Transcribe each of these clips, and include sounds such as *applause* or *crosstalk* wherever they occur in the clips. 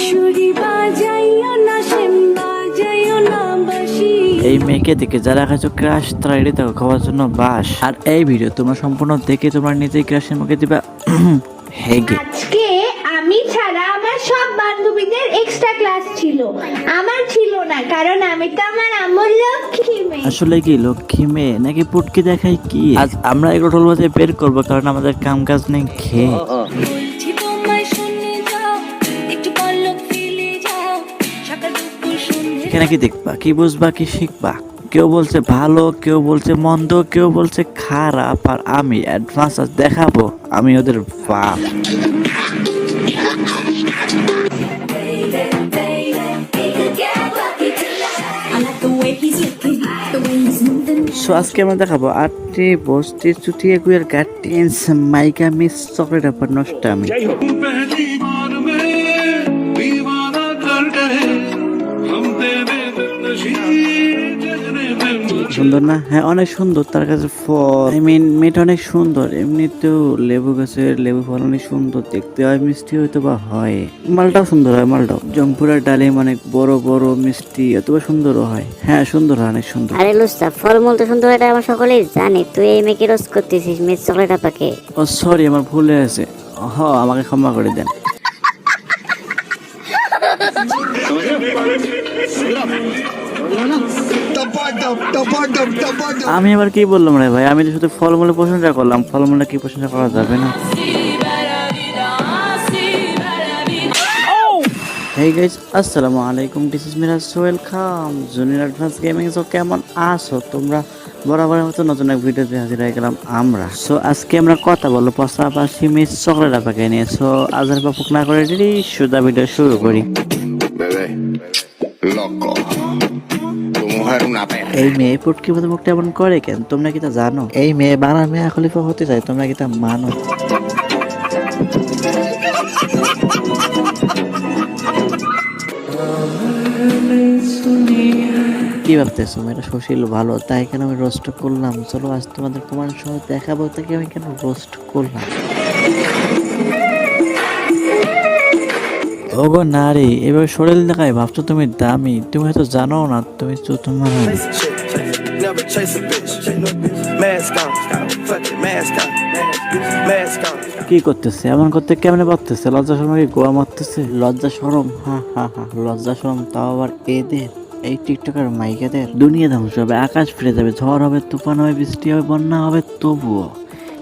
বাঁশুরি বাজাইও না সেম বাজাইও না বাঁশি। এই মেয়েকে দেখে যারা কাছে ক্রাশ তারা রেডি থাকো খাওয়ার জন্য বাস আর এই ভিডিও তোমরা সম্পূর্ণ দেখে তোমরা নিজেই ক্রাশের মুখে দিবা। *clears throat* হেগে। আজকে আমি ছাড়া আমার সব বান্ধবীদের এক্সট্রা ক্লাস ছিল। আমার ছিল না কারণ আমি তো আমার আম্মুর লক্ষ্মী মেয়ে। আসলে কি লক্ষ্মী মেয়ে? নাকি পুটকি দেখাই কি? আজ আমরা এগুলো টোল বের করব কারণ আমাদের কাম কাজ নেই খেয়ে। এখানে কি দেখবা? কি বুঝবা, কি শিখবা? কেউ বলছে ভালো, কেউ বলছে মন্দ, কেউ বলছে খারাপ, আর আমি অ্যাডভান্স দেখাবো। আমি ওদের বাপ. সো আজকে আমরা দেখাবো আটটি বস্তি চুটিয়ে গুয়ের গার্টেন্স মাইকা, মিস, চকলেট, আপার নষ্ট সুন্দর না? হ্যাঁ অনেক সুন্দর। তার কাছে ফল। আই মিন মেয়েটা অনেক সুন্দর। এমনিতেও লেবু গাছের লেবু ফল অনেক সুন্দর। দেখতে হয় মিষ্টি হয়তো বা হয়। মালটাও সুন্দর হয় মালটাও। জম্পুরার ডালিম অনেক বড় বড় মিষ্টি অথবা সুন্দরও হয়। হ্যাঁ সুন্দর হয় অনেক সুন্দর। আরে লুস্তা ফলমূল তো সুন্দর এটা আমরা সকলেই জানি। তুই এই মেয়েকে রোজ করতেছিস মিস চকলেট আপাকে। ও সরি আমার ভুল হয়ে আছে হ আমাকে ক্ষমা করে দেন। আমি আবার কি বললাম রে ভাই? আমি তো শুধু ফলমূলের প্রশংসা করলাম ফলমূলে কি প্রশংসা করা যাবে না? হেই গাইজ আসসালামু আলাইকুম। This is Miraj welcome junior advance gaming so কেমন আছো? তোমরা বরাবরের মতো নতুন এক ভিডিওতে হাজির হয়ে গেলাম আমরা। সো আজকে আমরা কথা বলব পাশাপাশি মিস চকলেট আপাকে নিয়ে। সো আজার বাপুক না করে দিদি সুদা ভিডিও শুরু করি। Loco. এই মেয়ে পুটকি মতো মুখটা এমন করে কেন? তোমরা কি তা জানো? এই মেয়ে বাংলা মেয়ে খলিফা হতে চায়, তোমরা কি তা মানো? কি ভাবতেছো? মেয়েটা সুশীল, ভালো। তাই কেন আমি রোস্ট করলাম? চলো আজ তোমাদের প্রমাণ সহ দেখাবো, তাকে আমি কেন রোস্ট করলাম? ওগো নারী এবার শরীর দেখায় ভাবছ তুমি দামি তুমি হয়তো জানো না তুমি তো তোমার. কি করতেছে? এমন করতে কেমনে পারতেছে লজ্জা শরম কি গোয়া মারতেছে? লজ্জা শরম? হা হা হা লজ্জা শরম তাও আবার এদের এই টিকটকার মাইকেদের। দুনিয়া ধ্বংস হবে আকাশ ফিরে যাবে ঝড় হবে তুফান হবে বৃষ্টি হবে বন্যা হবে তবুও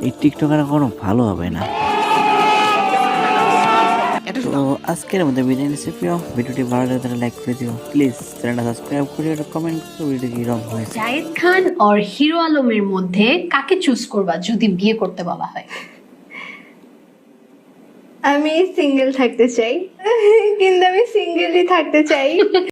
এই টিকটকার কোনো ভালো হবে না। তো আজকের মধ্যে বিদায় নিচ্ছি প্রিয়। ভিডিওটি ভালো লাগে তাহলে লাইক করে দিও। প্লিজ চ্যানেলটা সাবস্ক্রাইব করে একটা কমেন্ট করে ভিডিওটি কীরকম হয়েছে। জায়েদ খান আর হিরো আলমের মধ্যে কাকে চুজ করবা যদি বিয়ে করতে বলা হয়? আমি সিঙ্গেল থাকতে চাই। কিন্তু আমি সিঙ্গেলই থাকতে চাই।